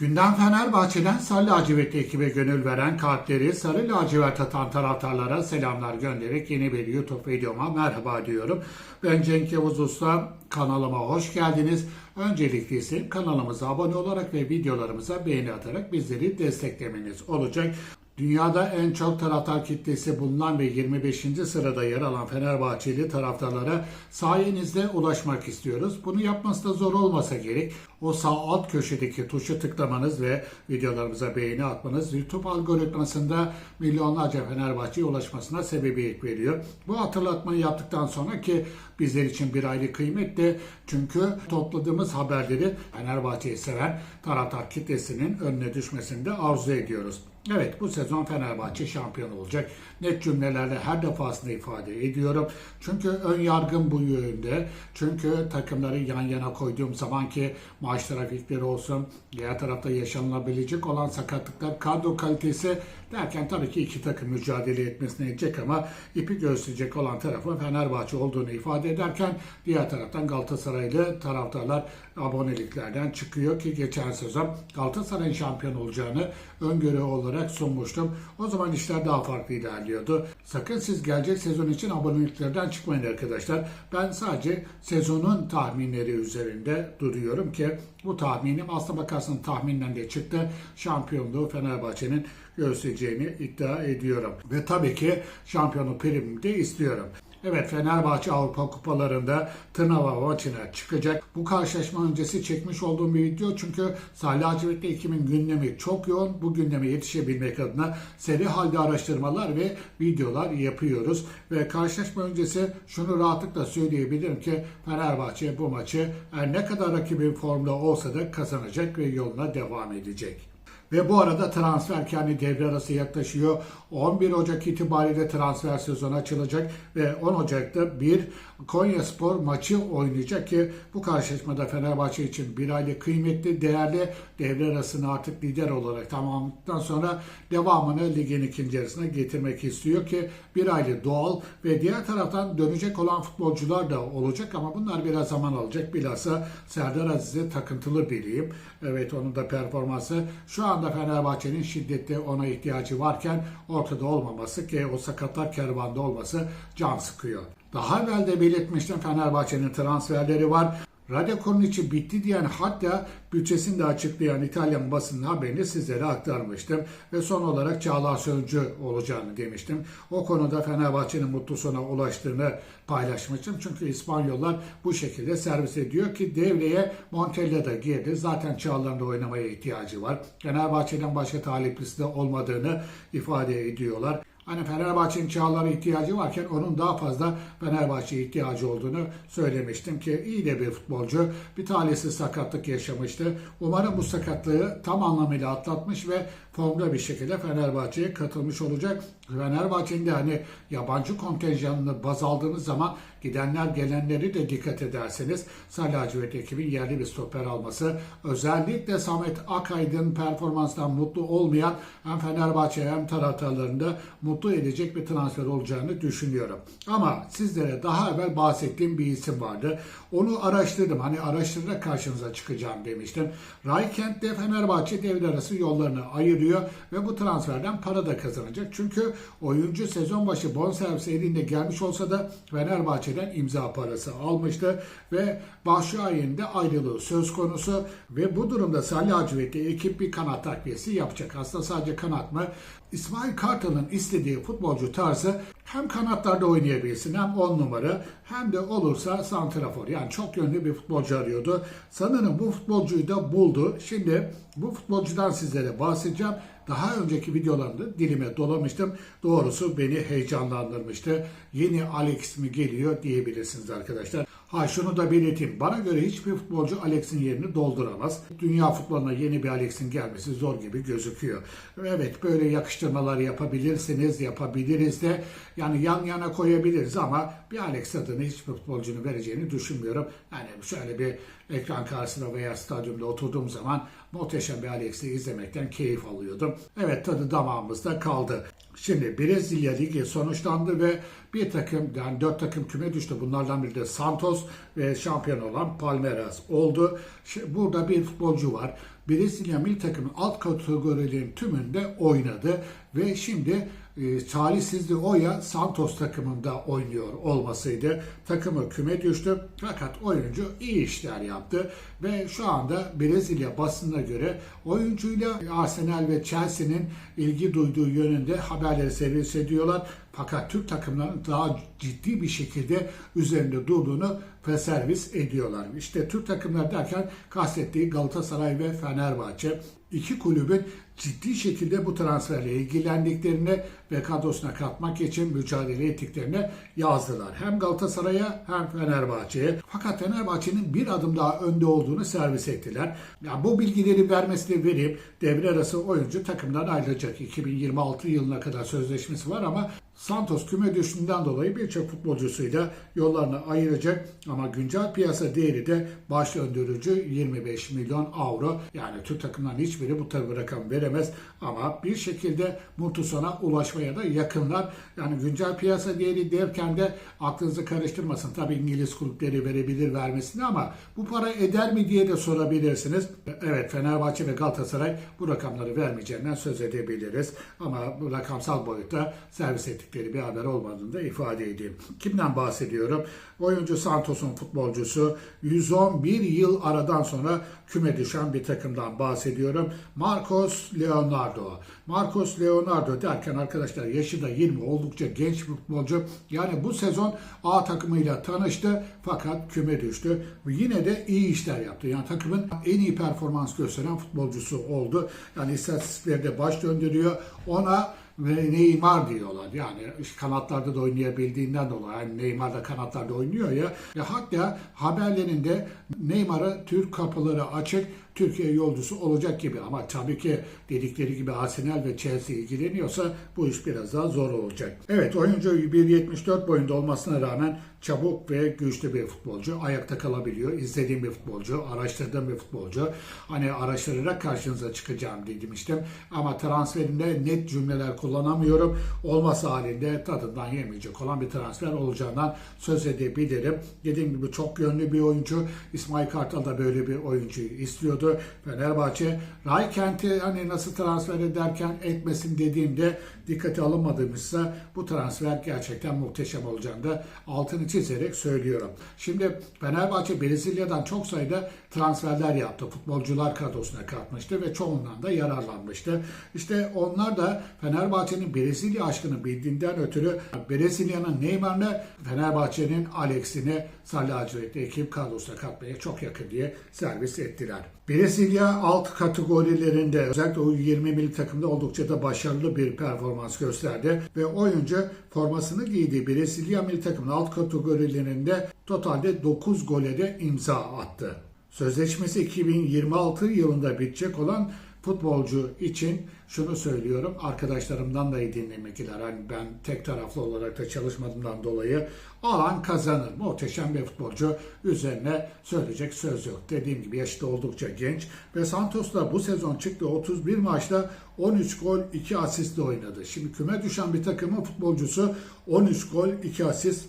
Gündem Fenerbahçe'den Sarı Lacivertli ekibe gönül veren kalpleri Sarı Lacivert atan taraftarlara selamlar göndererek yeni bir YouTube videoma merhaba diyorum. Ben Cenk Yavuz Usta, kanalıma hoş geldiniz. Öncelikle ise kanalımıza abone olarak ve videolarımıza beğeni atarak bizleri desteklemeniz olacak. Dünyada en çok taraftar kitlesi bulunan ve 25. sırada yer alan Fenerbahçeli taraftarlara sayenizde ulaşmak istiyoruz. Bunu yapması da zor olmasa gerek. O sağ alt köşedeki tuşu tıklamanız ve videolarımıza beğeni atmanız YouTube algoritmasında milyonlarca Fenerbahçe'ye ulaşmasına sebebiyet veriyor. Bu hatırlatmayı yaptıktan sonra ki bizler için bir ayrı kıymetli. Çünkü topladığımız haberleri Fenerbahçe'yi seven taraftar kitlesinin önüne düşmesini de arzu ediyoruz. Evet bu sezon Fenerbahçe şampiyon olacak. Net cümlelerle her defasında ifade ediyorum. Çünkü ön yargım bu yönde. Çünkü takımları yan yana koyduğum zaman ki maç trafikleri olsun, diğer tarafta yaşanılabilecek olan sakatlıklar, kadro kalitesi derken tabii ki iki takım mücadele etmesine edecek ama ipi gösterecek olan tarafın Fenerbahçe olduğunu ifade ederken diğer taraftan Galatasaraylı taraftarlar aboneliklerden çıkıyor ki geçen sezon Galatasaray'ın şampiyon olacağını öngörü olarak sunmuştum. O zaman işler daha farklı ilerliyordu. Sakın siz gelecek sezon için aboneliklerden çıkmayın arkadaşlar. Ben sadece sezonun tahminleri üzerinde duruyorum ki bu tahminim aslına bakarsanız tahminden de çıktı. Şampiyonluğu Fenerbahçe'nin göstereceğini iddia ediyorum. Ve tabii ki şampiyonluk primini de istiyorum. Evet Fenerbahçe Avrupa Kupalarında Tırnava maçına çıkacak. Bu karşılaşma öncesi çekmiş olduğum bir video çünkü Salih Hacivat'la ekibin gündemi çok yoğun. Bu gündeme yetişebilmek adına seri halde araştırmalar ve videolar yapıyoruz. Ve karşılaşma öncesi şunu rahatlıkla söyleyebilirim ki Fenerbahçe bu maçı her ne kadar rakibin formda olsa da kazanacak ve yoluna devam edecek. Ve bu arada transfer kendi devre arası yaklaşıyor. 11 Ocak itibariyle transfer sezonu açılacak ve 10 Ocak'ta bir Konya Spor maçı oynayacak ki bu karşılaşmada Fenerbahçe için bir aylık kıymetli, değerli devre arasını artık lider olarak tamamladıktan sonra devamını ligin ikinci yarısına getirmek istiyor ki bir aylık doğal ve diğer taraftan dönecek olan futbolcular da olacak ama bunlar biraz zaman alacak. Bilhassa Serdar Aziz'e takıntılı biriyim. Evet onun da performansı şu anda Fenerbahçe'nin şiddetli ona ihtiyacı varken ortada olmaması ki o sakatlar kervanda olması can sıkıyor. Daha evvel de belirtmiştim Fenerbahçe'nin transferleri var. Radyo içi bitti diyen hatta bütçesini de açıklayan İtalyan basının haberini sizlere aktarmıştım. Ve son olarak Çağlar Sözcü olacağını demiştim. O konuda Fenerbahçe'nin mutlu sona ulaştığını paylaşmıştım. Çünkü İspanyollar bu şekilde servis ediyor ki devreye Montella da girdi. Zaten Çağlar'ın da oynamaya ihtiyacı var. Fenerbahçe'den başka taliplisi de olmadığını ifade ediyorlar. Hani Fenerbahçe'nin Çağlar'a ihtiyacı varken onun daha fazla Fenerbahçe'ye ihtiyacı olduğunu söylemiştim ki iyi de bir futbolcu. Bir talihsiz sakatlık yaşamıştı. Umarım bu sakatlığı tam anlamıyla atlatmış ve formda bir şekilde Fenerbahçe'ye katılmış olacak. Fenerbahçe'nin de hani yabancı kontenjanını baz aldığınız zaman gidenler gelenleri de dikkat ederseniz Salih Hacivat ekibin yerli bir stoper alması özellikle Samet Akaydın performanstan mutlu olmayan hem Fenerbahçe hem taraftarlarını da mutlu edecek bir transfer olacağını düşünüyorum. Ama sizlere daha evvel bahsettiğim bir isim vardı. Onu araştırdım. Hani araştırarak karşınıza çıkacağım demiştim. Raykent'te Fenerbahçe devre arası yollarını ayırıyor ve bu transferden para da kazanacak. Çünkü oyuncu sezon başı bonservis elinde gelmiş olsa da Fenerbahçe'den imza parası almıştı ve Başşuay'ın da ayrılığı söz konusu ve bu durumda Salih Hacivat'le ekip bir kanat takviyesi yapacak. Aslında sadece kanat mı? İsmail Kartal'ın istediği futbolcu tarzı hem kanatlarda oynayabilsin hem 10 numara hem de olursa santrafor. Yani çok yönlü bir futbolcu arıyordu. Sanırım bu futbolcuyu da buldu. Şimdi bu futbolcudan sizlere bahsedeceğim. Daha önceki videolarımda dilime dolamıştım. Doğrusu beni heyecanlandırmıştı. Yeni Alex mi geliyor diyebilirsiniz arkadaşlar. Ha şunu da belirteyim. Bana göre hiçbir futbolcu Alex'in yerini dolduramaz. Dünya futboluna yeni bir Alex'in gelmesi zor gibi gözüküyor. Evet böyle yakıştırmalar yapabilirsiniz, yapabiliriz de. Yani yan yana koyabiliriz ama bir Alex adını hiçbir futbolcunun vereceğini düşünmüyorum. Yani şöyle bir ekran karşısında veya stadyumda oturduğum zaman muhteşem bir Alex'i izlemekten keyif alıyordum. Evet tadı damağımızda kaldı. Şimdi Brezilya Ligi sonuçlandı ve bir takım yani dört takım küme düştü. Bunlardan biri de Santos ve şampiyon olan Palmeiras oldu. Burada bir futbolcu var. Brezilya milli takımın alt kategorilerin tümünde oynadı ve şimdi e, talihsizliği Oya Santos takımında oynuyor olmasıydı. Takımı küme düştü fakat oyuncu iyi işler yaptı ve şu anda Brezilya basınına göre oyuncuyla Arsenal ve Chelsea'nin ilgi duyduğu yönünde haberleri servis ediyorlar. Fakat Türk takımlarının daha ciddi bir şekilde üzerinde durduğunu servis ediyorlar. İşte Türk takımları derken kastettiği Galatasaray ve Fenerbahçe iki kulübün ciddi şekilde bu transferle ilgilendiklerini ve kadrosuna katmak için mücadele ettiklerini yazdılar. Hem Galatasaray'a hem Fenerbahçe'ye. Fakat Fenerbahçe'nin bir adım daha önde olduğunu servis ettiler. Ya bu bilgileri vermesini verip devre arası oyuncu takımdan ayrılacak. 2026 yılına kadar sözleşmesi var ama Santos küme düştüğünden dolayı birçok futbolcusuyla yollarını ayıracak ama güncel piyasa değeri de baş döndürücü 25 milyon avro. Yani Türk takımların hiçbiri bu tabi rakam veremez ama bir şekilde Murtuson'a ulaşmaya da yakınlar. Yani güncel piyasa değeri derken de aklınızı karıştırmasın. Tabi İngiliz kulüpleri verebilir vermesini ama bu para eder mi diye de sorabilirsiniz. Evet Fenerbahçe ve Galatasaray bu rakamları vermeyeceğinden söz edebiliriz. Ama rakamsal boyutta servis ettikleri bir haber olmadığını da ifade edeyim. Kimden bahsediyorum? Oyuncu Santos'un futbolcusu 111 yıl aradan sonra küme düşen bir takımdan bahsediyorum. Marcos Leonardo. Marcos Leonardo derken arkadaşlar yaşı da 20 oldukça genç futbolcu. Yani bu sezon A takımıyla tanıştı fakat küme düştü. Yine de iyi işler yaptı. Yani takımın en iyi performans gösteren futbolcusu oldu. Yani istatistiklerde baş döndürüyor. Ona ve Neymar diyorlar. Yani kanatlarda da oynayabildiğinden dolayı. Yani Neymar da kanatlarda oynuyor ya. Ve hatta haberlerinde Neymar'a Türk kapıları açık. Türkiye yolcusu olacak gibi ama tabii ki dedikleri gibi Arsenal ve Chelsea ilgileniyorsa bu iş biraz daha zor olacak. Evet oyuncu 1.74 boyunda olmasına rağmen çabuk ve güçlü bir futbolcu. Ayakta kalabiliyor. İzlediğim bir futbolcu, araştırdığım bir futbolcu. Hani araştırarak karşınıza çıkacağım demiştim. Ama transferinde net cümleler kullanamıyorum. Olması halinde tadından yemeyecek olan bir transfer olacağından söz edebilirim. Dediğim gibi çok yönlü bir oyuncu. İsmail Kartal da böyle bir oyuncuyu istiyordu. Fenerbahçe Raykent'i hani nasıl transfer ederken etmesin dediğimde dikkate alınmadığımızsa bu transfer gerçekten muhteşem olacağını da altını çizerek söylüyorum. Şimdi Fenerbahçe Brezilya'dan çok sayıda transferler yaptı. Futbolcular kadrosuna katmıştı ve çoğundan da yararlanmıştı. İşte onlar da Fenerbahçe'nin Brezilya aşkını bildiğinden ötürü Brezilya'nın Neymar'ını Fenerbahçe'nin Alex'ini Sarı Lacivertli ekip kadrosuna katmaya çok yakın diye servis ettiler. Brezilya alt kategorilerinde özellikle U20 milli takımda oldukça da başarılı bir performans gösterdi ve oyuncu formasını giydiği Brezilya milli takımın alt kategorilerinde totalde 9 gole de imza attı. Sözleşmesi 2026 yılında bitecek olan futbolcu için şunu söylüyorum. Arkadaşlarımdan da iyi dinlemekler. Hani ben tek taraflı olarak da çalışmadığımdan dolayı alan kazanır. Muhteşem bir futbolcu. Üzerine söyleyecek söz yok. Dediğim gibi yaşı da oldukça genç. Ve Santos da bu sezon çıktı 31 maçta 13 gol 2 asistle oynadı. Şimdi küme düşen bir takımın futbolcusu 13 gol 2 asist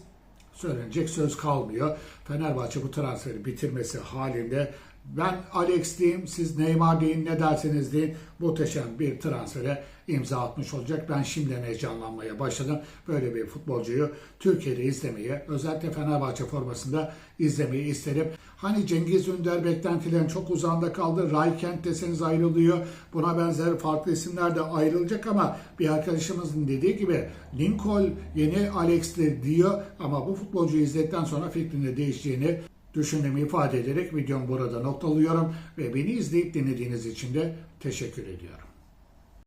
söylenecek söz kalmıyor. Fenerbahçe bu transferi bitirmesi halinde ben Alex diyeyim, siz Neymar deyin, ne derseniz deyin. Muhteşem bir transfere imza atmış olacak. Ben şimdiden heyecanlanmaya başladım. Böyle bir futbolcuyu Türkiye'de izlemeye, özellikle Fenerbahçe formasında izlemeyi isterim. Hani Cengiz Ünder beklentilerin çok uzağında kaldı. Raykent deseniz ayrılıyor. Buna benzer farklı isimler de ayrılacak ama bir arkadaşımızın dediği gibi Lincoln yeni Alex'tir diyor ama bu futbolcuyu izledikten sonra fikrinde değişeceğini düşündüğümü ifade ederek videomu burada noktalıyorum ve beni izleyip dinlediğiniz için de teşekkür ediyorum.